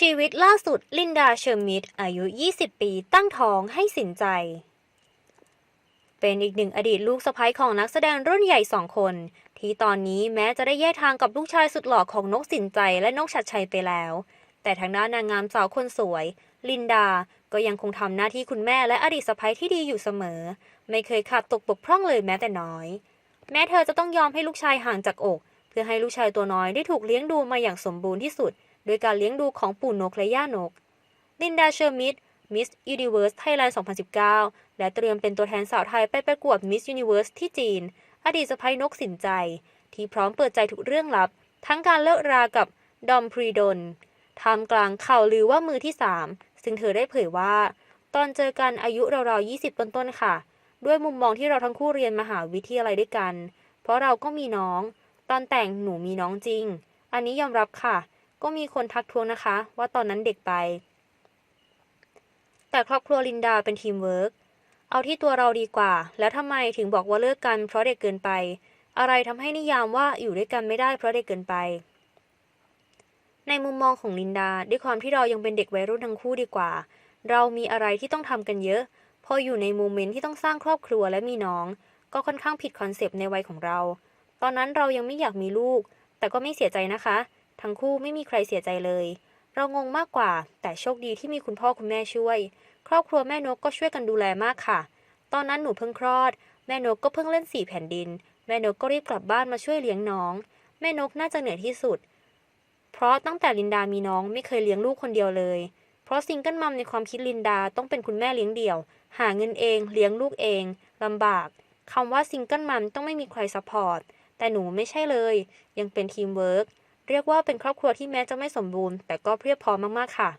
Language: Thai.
ชีวิตล่าสุดลินดาเชอร์มิดอายุ 20 ปีตั้งท้องให้สินใจ เป็นอีกหนึ่งอดีตลูกสะใภ้ของนักแสดงรุ่นใหญ่สองคน ที่ตอนนี้แม้จะได้แยกทางกับลูกชายสุดหล่อของนกสินใจและนกชัดชัยไปแล้ว แต่ทางด้านนางงามสาวคนสวย ลินดาก็ยังคงทำหน้าที่คุณแม่และอดีตสะใภ้ที่ดีอยู่เสมอ ไม่เคยขาดตกบกพร่องเลยแม้แต่น้อย แม้เธอจะต้องยอมให้ลูกชายห่างจากอก เพื่อให้ลูกชายตัวน้อยได้ถูกเลี้ยงดูมาอย่างสมบูรณ์ที่สุด โดยการเลี้ยงดูของปู่นกและย่านก ลินดาเชอร์มิดมิสยูนิเว r ร์สไทยแลนด์ 2019 และเตรียมเป็นตัวแทนสาวไทยไปประกวดมิสยูนิเว r ร์สที่จีน อดีตสะพ้ยนกสินใจ ที่พร้อมเปิดใจทุกเรื่องลับ ทั้งการเลิกรากับดอมพรีดนท่ามกลางข่าวลือว่ามือที่ 3 ซึ่งเธอได้เผยว่า ตอนเจอกันอายุราวๆ 20 ต้นๆ ค่ะ ด้วยมุมมองที่เราทั้งคู่เรียนมหาวิทยาลัยด้วยกัน เพราะเราก็มีน้อง ตอนแต่งหนูมีน้องจริง อันนี้ยอมรับค่ะ ก็มีคนทักท้วงนะคะ ว่าตอนนั้นเด็กไป แต่ครอบครัวลินดาเป็นทีมเวิร์กเอาที่ตัวเราดีกว่า แล้วทำไมถึงบอกว่าเลิกกันเพราะเด็กเกินไป อะไรทำให้นิยามว่าอยู่ด้วยกันไม่ได้เพราะเด็กเกินไป ในมุมมองของลินดาด้วยความที่เรายังเป็นเด็กวัยรุ่นทั้งคู่ดีกว่า เรามีอะไรที่ต้องทำกันเยอะ พออยู่ในโมเมนต์ที่ต้องสร้างครอบครัวและมีน้อง ก็ค่อนข้างผิดคอนเซปต์ในวัยของเรา ตอนนั้นเรายังไม่อยากมีลูก แต่ก็ไม่เสียใจนะคะ ทั้งคู่ไม่มีใครเสียใจเลย เรางงมากกว่า แต่โชคดีที่มีคุณพ่อคุณแม่ช่วย ครอบครัวแม่นกก็ช่วยกันดูแลมากค่ะ ตอนนั้นหนูเพิ่งคลอด แม่นกก็เพิ่งเล่นสี่แผ่นดิน แม่นกก็รีบกลับบ้านมาช่วยเลี้ยงน้อง แม่นกน่าจะเหนื่อยที่สุด เพราะตั้งแต่ลินดามีน้องไม่เคยเลี้ยงลูกคนเดียวเลย เพราะซิงเกิลมัมในความคิดลินดาต้องเป็นคุณแม่เลี้ยงเดี่ยว หาเงินเอง เลี้ยงลูกเองลำบากคำว่าซิงเกิลมัมต้องไม่มีใครซัพพอร์ตแต่หนูไม่ใช่เลย ยังเป็นทีมเวิร์ก เรียกว่าเป็นครอบครัวที่แม้จะไม่สมบูรณ์ แต่ก็เพียบพร้อมมากๆค่ะ